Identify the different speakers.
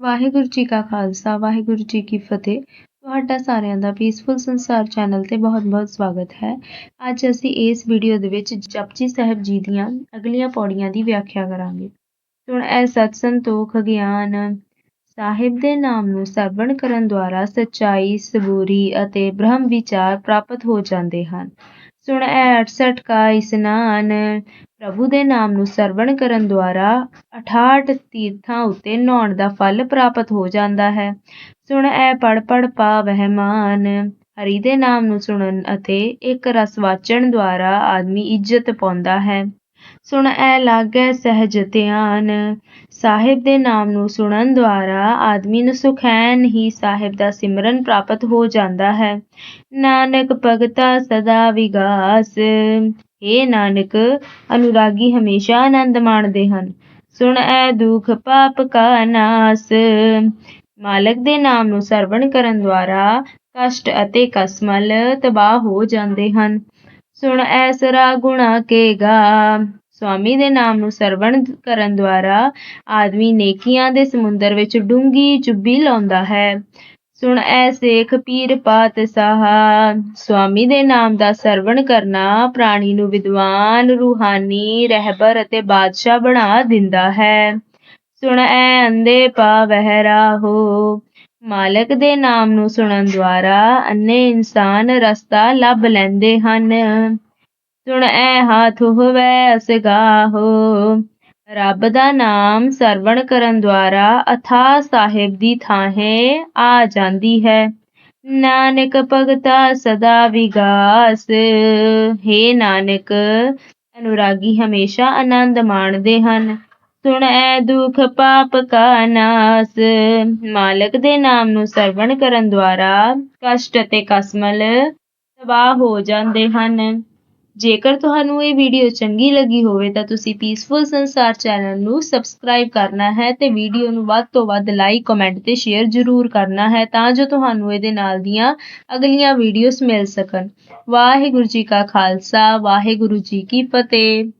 Speaker 1: ਵਾਹਿਗੁਰੂ ਜੀ ਕਾ ਖਾਲਸਾ, ਵਾਹਿਗੁਰੂ ਜੀ ਕੀ ਫਤਿਹ। ਤੁਹਾਡਾ ਸਾਰਿਆਂ ਦਾ ਪੀਸਫੁਲ ਸੰਸਾਰ ਚੈਨਲ ਤੇ ਬਹੁਤ-ਬਹੁਤ ਸਵਾਗਤ ਹੈ। ਅੱਜ ਅਸੀਂ ਇਸ ਵੀਡੀਓ ਦੇ ਵਿੱਚ ਜਪਜੀ ਸਾਹਿਬ ਜੀ ਦੀਆਂ ਅਗਲੀਆਂ ਪੌੜੀਆਂ ਦੀ ਵਿਆਖਿਆ ਕਰਾਂਗੇ। ਹੁਣ ਇਹ ਸਤ ਸੰਤੋਖ ਗਿਆਨ ਸਾਹਿਬ ਦੇ ਨਾਮ ਨੂੰ ਸਰਵਣ ਕਰਨ ਦੁਆਰਾ ਸਚਾਈ, ਸਬੂਰੀ ਅਤੇ ਬ੍ਰਹਮ ਵਿਚਾਰ ਪ੍ਰਾਪਤ ਹੋ ਜਾਂਦੇ ਹਨ। ਸੁਣ ਇਹ 68 ਇਸਨਾਨ ਪ੍ਰਭੂ ਦੇ ਨਾਮ ਨੂੰ ਸਰਵਣ ਕਰਨ ਦੁਆਰਾ 68 ਤੀਰਥਾਂ ਉੱਤੇ ਨਹਾਉਣ ਦਾ ਫਲ ਪ੍ਰਾਪਤ ਹੋ ਜਾਂਦਾ ਹੈ। ਸੁਣ ਇਹ ਪੜ ਪੜ ਪਾ ਵਹਿਮਾਨ ਹਰੀ ਦੇ ਨਾਮ ਨੂੰ ਸੁਣਨ ਅਤੇ ਇੱਕ ਰਸ ਵਾਚਣ ਦੁਆਰਾ ਆਦਮੀ ਇੱਜ਼ਤ ਪਾਉਂਦਾ ਹੈ। ਸੁਣ ਇਹ ਲਾਗੈ ਸਹਿਜ ਧਿਆਨ ਸਾਹਿਬ ਦੇ ਨਾਮ ਨੂੰ ਸੁਣਨ ਦੁਆਰਾ ਆਦਮੀ ਨੂੰ ਸੁਖੈਨ ਹੀ ਸਾਹਿਬ ਦਾ ਸਿਮਰਨ ਪ੍ਰਾਪਤ ਹੋ ਜਾਂਦਾ ਹੈ। ਨਾਨਕ ਭਗਤਾ ਸਦਾ ਵਿਗਾਸ। हे ਨਾਨਕ, ਅਨੁਰਾਗੀ ਹਮੇਸ਼ਾ ਆਨੰਦ ਮਾਣਦੇ ਹਨ। ਸੁਣ ਐ ਦੁਖ ਪਾਪ ਕਾ ਨਾਸ। ਮਾਲਕ ਦੇ ਨਾਮ ਨੂੰ ਸਰਵਣ ਕਰਨ ਦੁਆਰਾ ਕਸ਼ਟ ਅਤੇ ਕਸਮਲ ਤਬਾਹ ਹੋ ਜਾਂਦੇ ਹਨ। ਸੁਣ ਐਸਰਾ ਗੁਣਾ ਕੇ ਗਾ। ਸਵਾਮੀ ਦੇ ਨਾਮ ਨੂੰ ਸਰਵਣ ਕਰਨ ਦੁਆਰਾ ਆਦਮੀ ਨੇਕੀਆਂ ਦੇ ਸਮੁੰਦਰ ਵਿੱਚ ਡੂੰਗੀ ਚੁੱਭੀ ਲਾਉਂਦਾ ਹੈ। ਸੁਣ ਐ ਸੇਖ ਪੀਰ ਪਾਤਸ਼ਾਹ ਸਵਾਮੀ ਦੇ ਨਾਮ ਦਾ ਸਰਵਣ ਕਰਨਾ ਪ੍ਰਾਣੀ ਨੂੰ ਵਿਦਵਾਨ, ਰੂਹਾਨੀ, ਰਹਿਬਰ ਅਤੇ ਬਾਦਸ਼ਾਹ ਬਣਾ ਦਿੰਦਾ ਹੈ। ਸੁਣ ਐ ਅੰਦੇ ਪਾ ਵਹਿਰਾ ਰਾਹੋ ਮਾਲਕ ਦੇ ਨਾਮ ਨੂੰ ਸੁਣਨ ਦੁਆਰਾ ਅੰਨੇ ਇਨਸਾਨ ਰਸਤਾ ਲੱਭ ਲੈਂਦੇ ਹਨ। ਸੁਣ ਐ ਹਾਥ ਹੋਵੇ ਅਸਗਾਹੋ। ਰੱਬ ਦਾ ਨਾਮ ਸਰਵਣ ਕਰਨ ਦੁਆਰਾ ਅਥਾ ਸਾਹਿਬ ਦੀ ਥਾਂਹੇ ਆ ਜਾਂਦੀ ਹੈ। ਨਾਨਕ ਭਗਤਾ ਸਦਾ ਵਿਗਾਸ। ਹੈ ਨਾਨਕ, ਅਨੁਰਾਗੀ ਹਮੇਸ਼ਾ ਆਨੰਦ ਮਾਣਦੇ ਹਨ। ਸੁਣ ਐ ਦੁਖ ਪਾਪ ਕਾ ਨਾਸ। ਮਾਲਕ ਦੇ ਨਾਮ ਨੂੰ ਸਰਵਣ ਕਰਨ ਦੁਆਰਾ ਕਸ਼ਟ ਅਤੇ ਕਸਮਲ ਤਬਾਹ ਹੋ ਜਾਂਦੇ ਹਨ। ਜੇਕਰ ਤੁਹਾਨੂੰ ਇਹ ਵੀਡੀਓ ਚੰਗੀ ਲੱਗੀ ਹੋਵੇ ਤਾਂ ਤੁਸੀਂ ਪੀਸਫੁਲ ਸੰਸਾਰ ਚੈਨਲ ਨੂੰ ਸਬਸਕ੍ਰਾਈਬ ਕਰਨਾ ਹੈ ਤੇ ਵੀਡੀਓ ਨੂੰ ਵੱਧ ਤੋਂ ਵੱਧ ਲਾਈਕ ਕਮੈਂਟ ਤੇ ਸ਼ੇਅਰ ਜ਼ਰੂਰ ਕਰਨਾ ਹੈ ਤਾਂ ਜੋ ਤੁਹਾਨੂੰ ਇਹਦੇ ਨਾਲ ਦੀਆਂ ਅਗਲੀਆਂ ਵੀਡੀਓਜ਼ ਮਿਲ ਸਕਣ। ਵਾਹਿਗੁਰੂ ਜੀ ਕਾ ਖਾਲਸਾ, ਵਾਹਿਗੁਰੂ ਜੀ ਕੀ ਫਤਿਹ।